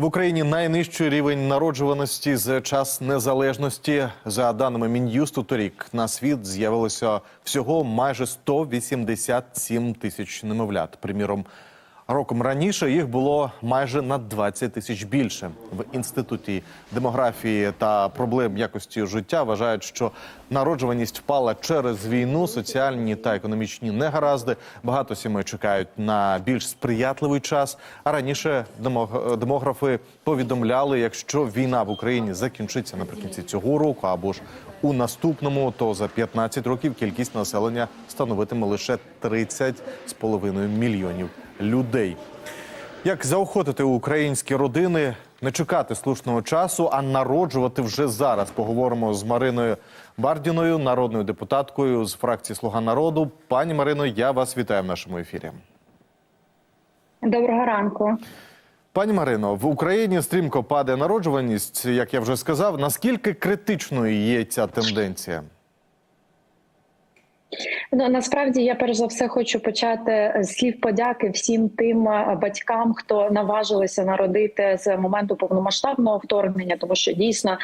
В Україні найнижчий рівень народжуваності з час незалежності. За даними Мін'юсту, торік на світ з'явилося всього майже 187 тисяч немовлят. Приміром, роком раніше їх було майже на 20 тисяч більше. В інституті демографії та проблем якості життя вважають, що народжуваність впала через війну, соціальні та економічні негаразди. Багато сімей чекають на більш сприятливий час. А раніше демог- демографи повідомляли, якщо війна в Україні закінчиться наприкінці цього року або ж у наступному, то за 15 років кількість населення становитиме лише 30,5 мільйонів людей. Як заохотити українські родини не чекати слушного часу, а народжувати вже зараз? Поговоримо з Мариною Бардіною, народною депутаткою з фракції Слуга народу. Пані Марино, я вас вітаю в нашому ефірі. Доброго ранку. Пані Марино, в Україні стрімко падає народжуваність, як я вже сказав. Наскільки критичною є ця тенденція? Ну насправді я перш за все хочу почати з слів подяки всім тим е, батькам, хто наважилися народити з моменту повномасштабного вторгнення, тому що дійсно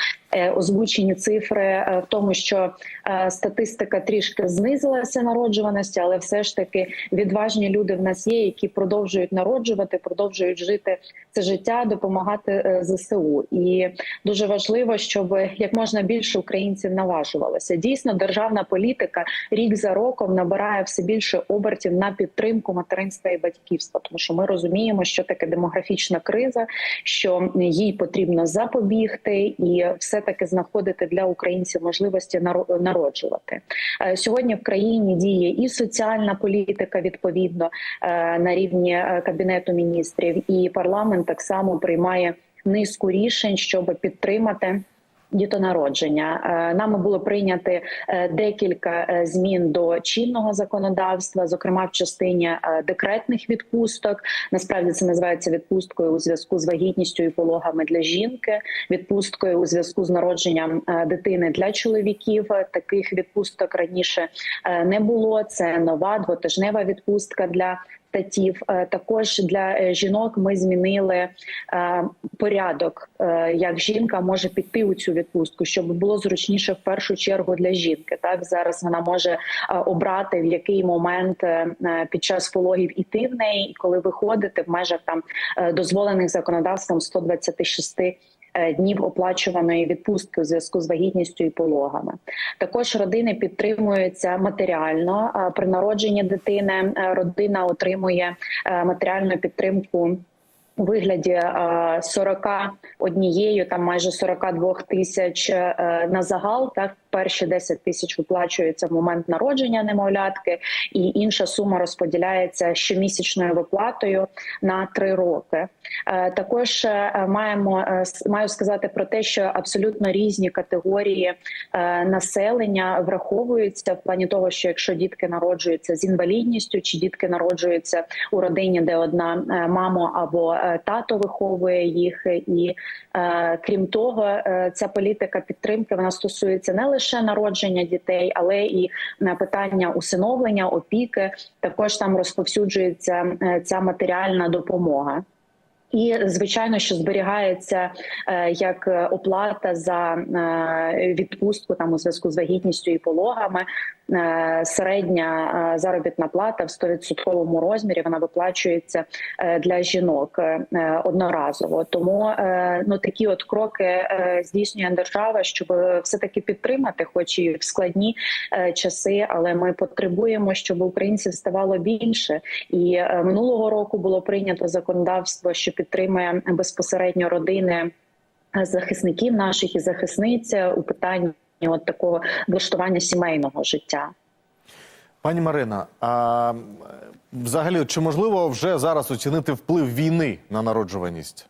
озвучені цифри е, в тому, що е, статистика трішки знизилася народжуваності, але все ж таки відважні люди в нас є, які продовжують народжувати, продовжують жити це життя, допомагати е, ЗСУ. І дуже важливо, щоб як можна більше українців наважувалося. Дійсно, державна політика рік за роком набирає все більше обертів на підтримку материнства і батьківства, тому що ми розуміємо, що таке демографічна криза, що їй потрібно запобігти і все таки знаходити для українців можливості наро- народжувати. Е, Сьогодні в країні діє і соціальна політика відповідно е, на рівні е, кабінету міністрів, і парламент так само приймає низку рішень, щоб підтримати. Дітонародження Е, нами було прийняти е, декілька е, змін до чинного законодавства, зокрема в частині декретних відпусток. Насправді це називається відпусткою у зв'язку з вагітністю і пологами для жінки, відпусткою у зв'язку з народженням дитини для чоловіків. Таких відпусток раніше не було. Це нова двотижнева відпустка для татів. Е, Також для е, жінок ми змінили е, порядок, як жінка може піти у цю відпустку, щоб було зручніше в першу чергу для жінки. Так зараз вона може обрати в який момент під час пологів іти в неї, і коли виходити в межах там дозволених законодавством 126 е, Днів оплачуваної відпустки у зв'язку з вагітністю і пологами також родини підтримуються матеріально при народженні дитини. е, Родина отримує е, матеріальну підтримку. У вигляді е, 41, там майже 42 тисяч е, на загал. Так перші 10 тисяч виплачуються в момент народження немовлятки, і інша сума розподіляється щомісячною виплатою на 3 роки. Е, Також е, маємо е, маю сказати про те, що абсолютно різні категорії е, населення враховуються в плані того, що якщо дітки народжуються з інвалідністю, чи дітки народжуються у родині, де одна е, мамо або е, тато виховує їх, і е, крім того, е, ця політика підтримки вона стосується не лише народження дітей, але і на питання усиновлення, опіки. Також там розповсюджується е, ця матеріальна допомога. І звичайно, що зберігається е, як е, оплата за е, відпустку там у зв'язку з вагітністю і пологами. Середня заробітна плата в 100% розмірі вона виплачується для жінок одноразово. Тому ну такі от кроки здійснює держава, щоб все таки підтримати, хоч і в складні часи, але ми потребуємо, щоб українців ставало більше. І минулого року було прийнято законодавство, що підтримує безпосередньо родини е, захисників наших і захисниць у питанні от такого влаштування сімейного життя. Пані Марина, а взагалі, чи можливо вже зараз оцінити вплив війни на народжуваність?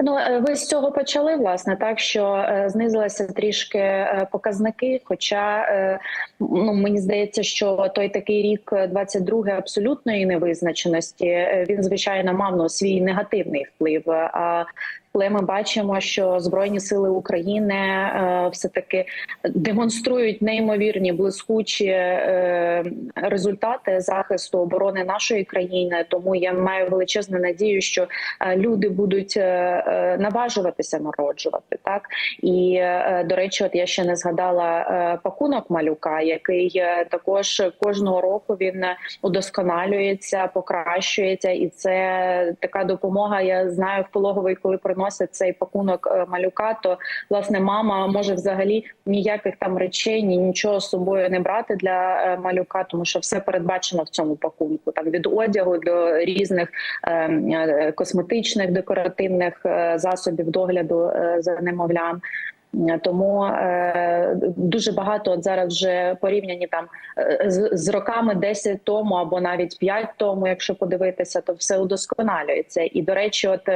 Ну е, ви з цього почали, власне, так що е, знизилися трішки е, показники. Хоча ну мені здається, що той такий рік, е, 22 абсолютної невизначеності, він звичайно мав ну, свій негативний вплив. А коли ми бачимо, що збройні сили України е, все таки демонструють неймовірні блискучі е, результати захисту оборони нашої країни. Тому я маю величезну надію, що е, люди будуть наважуватися народжувати. Так і до речі, от я ще не згадала пакунок малюка, який також кожного року він удосконалюється, покращується, і це така допомога. Я знаю в пологовий, коли приносять цей пакунок е, малюка, то власне мама може взагалі ніяких там речей, ні нічого з собою не брати для е, малюка, тому що все передбачено в цьому пакунку. Там від одягу до різних е, косметичних декоративних засобів догляду за немовлям. Тому е, дуже багато от зараз вже порівняні там з, з роками 10 тому або навіть 5 тому, якщо подивитися, то все удосконалюється. І до речі, от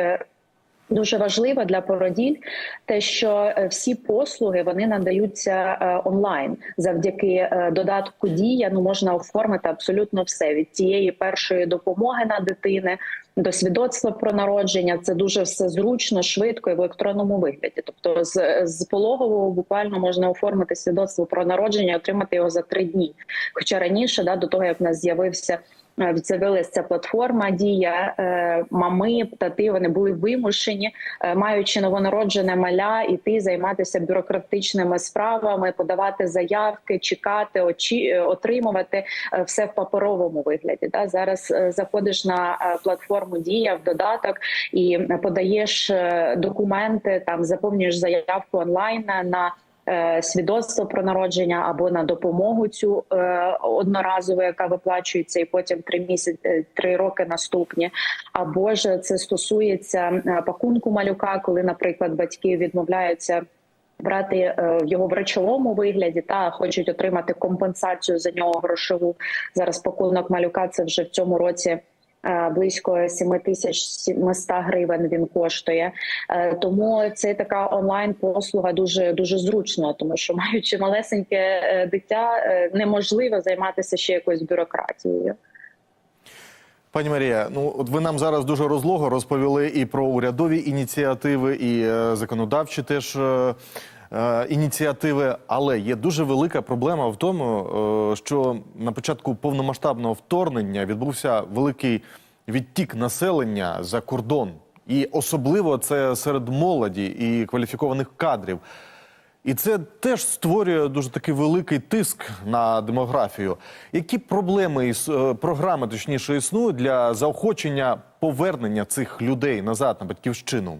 Дуже важливо для породіль те, що е, всі послуги вони надаються е, онлайн завдяки е, додатку Дія. Ну можна оформити абсолютно все від тієї першої допомоги на дитини до свідоцтва про народження. Це дуже все зручно, швидко і в електронному вигляді. Тобто, з, з пологового буквально можна оформити свідоцтво про народження, отримати його за три дні. Хоча раніше, да, до того як в нас з'явився. Е, З'явилася платформа дія е, мами, тати. Вони були вимушені, е, маючи новонароджене маля, іти займатися бюрократичними справами, подавати заявки, чекати, очі отримувати все в паперовому вигляді. Да? Зараз заходиш на платформу Дія в додаток і подаєш документи, там заповнюєш заявку онлайн на свідоцтво про народження або на допомогу цю е, одноразову, яка виплачується, і потім три місяці, е, три роки наступні. Або ж це стосується е, пакунку малюка, коли, наприклад, батьки відмовляються. Брати е, його в речовому вигляді та хочуть отримати компенсацію за нього грошову. Зараз пакунок малюка це вже в цьому році е, близько 7700 гривень він коштує. Е, Тому це така онлайн послуга дуже дуже зручно, тому що маючи малесеньке е, дитя, е, неможливо займатися ще якоюсь бюрократією. Пані Марія, ну от ви нам зараз дуже розлого розповіли і про урядові ініціативи, і е, законодавчі теж е, е, ініціативи. Але є дуже велика проблема в тому, е, що на початку повномасштабного вторгнення відбувся великий відтік населення за кордон, і особливо це серед молоді і кваліфікованих кадрів. І це теж створює дуже такий великий тиск на демографію. Які проблеми е, програми точніше існують для заохочення повернення цих людей назад на батьківщину?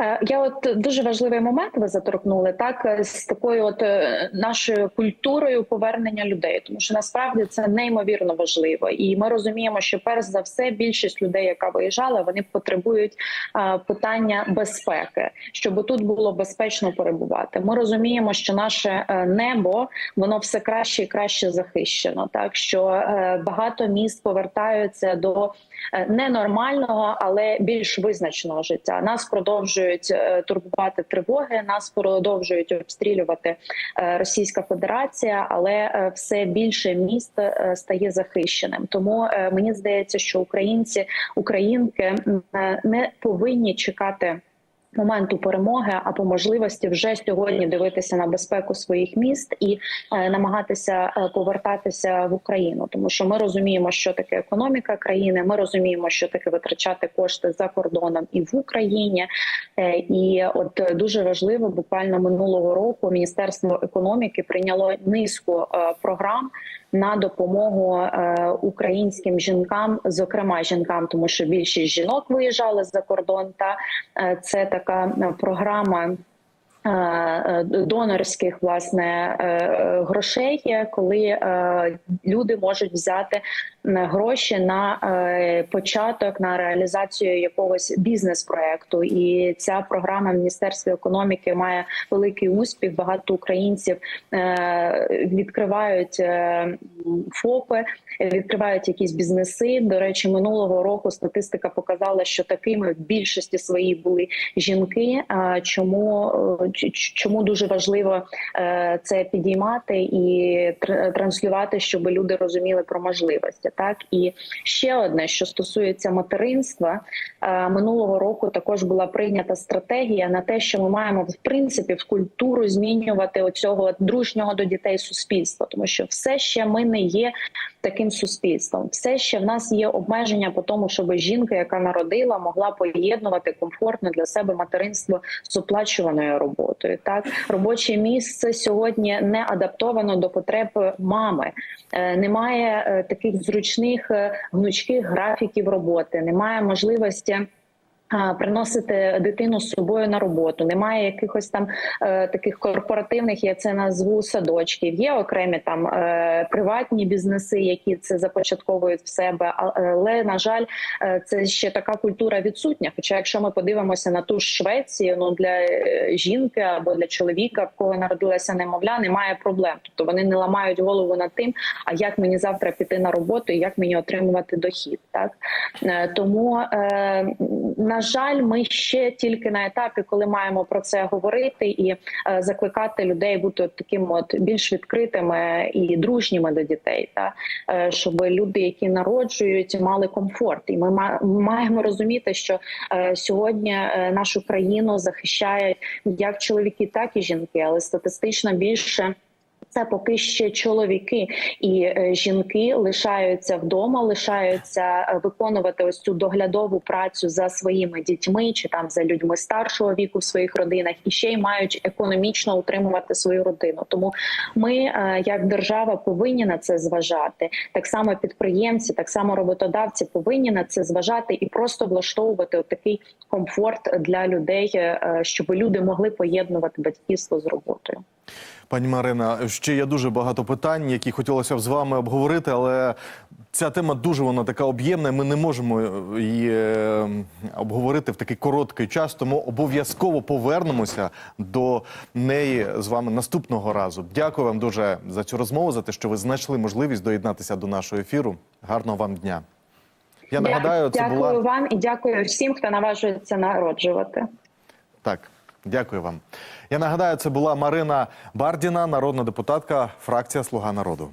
Е, Я от дуже важливий момент ви заторкнули так е, з такою от е, нашою культурою повернення людей, тому що насправді це неймовірно важливо, і ми розуміємо, що перш за все більшість людей, яка виїжджала, вони потребують питання безпеки, щоб тут було безпечно перебувати. Ми розуміємо, що наше небо воно все краще і краще захищено, так що багато міст повертаються до ненормального, але більш визначеного життя. Нас продовжують е, турбувати тривоги, нас продовжують обстрілювати е, Російська Федерація, але е, все більше міст е, стає захищеним. Тому е, мені здається, що українці, українки е, не повинні чекати. Моменту перемоги, а по можливості вже сьогодні дивитися на безпеку своїх міст і е, намагатися е, повертатися в Україну, тому що ми розуміємо, що таке економіка країни. Ми розуміємо, що таке витрачати кошти за кордоном і в Україні. Е, і от дуже важливо, буквально минулого року Міністерство економіки прийняло низку програм на допомогу е, українським жінкам, зокрема жінкам, тому що більшість жінок виїжджали за кордон. Та е, це така е, програма. Донорських власне грошей, коли люди можуть взяти гроші на е, початок на реалізацію якогось бізнес-проекту, і ця програма в міністерстві економіки має великий успіх. Багато українців е, відкривають е, ФОПи, відкривають якісь бізнеси. До речі, минулого року статистика показала, що такими в більшості своїй були жінки. Чому е, чому дуже важливо е, це підіймати і тр- транслювати, щоб люди розуміли про можливості? Так. І ще одне, що стосується материнства, е, минулого року також була прийнята стратегія на те, що ми маємо в принципі в культуру змінювати оцього дружнього до дітей суспільства, тому що все ще ми не є таким суспільством. Все ще в нас є обмеження по тому, щоб жінка, яка народила, могла поєднувати комфортно для себе материнство з оплачуваною роботою. Так робоче місце сьогодні не адаптовано до потреб мами. Е, Немає е, таких зручних е, гнучких графіків роботи, немає можливості. Приносити дитину з собою на роботу, немає якихось там е, таких корпоративних, я це назву садочків. Є окремі там е, приватні бізнеси, які це започатковують в себе. Але на жаль, е, це ще така культура відсутня. Хоча, якщо ми подивимося на ту ж Швецію, ну для е, жінки або для чоловіка, в кого народилася немовля, немає проблем. Тобто вони не ламають голову над тим, а як мені завтра піти на роботу і як мені отримувати дохід. Так Е, тому е, на жаль, ми ще тільки на етапі, коли маємо про це говорити і е, закликати людей бути от такими от більш відкритими і дружніми до дітей, та е, щоб люди, які народжують, мали комфорт. І ми ма- маємо розуміти, що е, сьогодні нашу країну захищають як чоловіки, так і жінки, але статистично більше. Це поки ще чоловіки і е, жінки лишаються вдома, лишаються е, виконувати ось цю доглядову працю за своїми дітьми чи там за людьми старшого віку в своїх родинах, і ще й мають економічно утримувати свою родину. Тому ми, е, як держава, повинні на це зважати. Так само підприємці, так само роботодавці повинні на це зважати і просто влаштовувати такий комфорт для людей, щоб люди могли поєднувати батьківство з роботою. Пані Марина, ще є дуже багато питань, які хотілося б з вами обговорити, але ця тема дуже вона така об'ємна. Ми не можемо її е, обговорити в такий короткий час, тому обов'язково повернемося до неї з вами наступного разу. Дякую вам дуже за цю розмову, за те, що ви знайшли можливість доєднатися до нашого ефіру. Гарного вам дня. Я нагадаю, це дякую була вам і дякую всім, хто наважується народжувати. так. Дякую вам. Я нагадаю, це була Марина Бардіна, народна депутатка, фракція Слуга народу.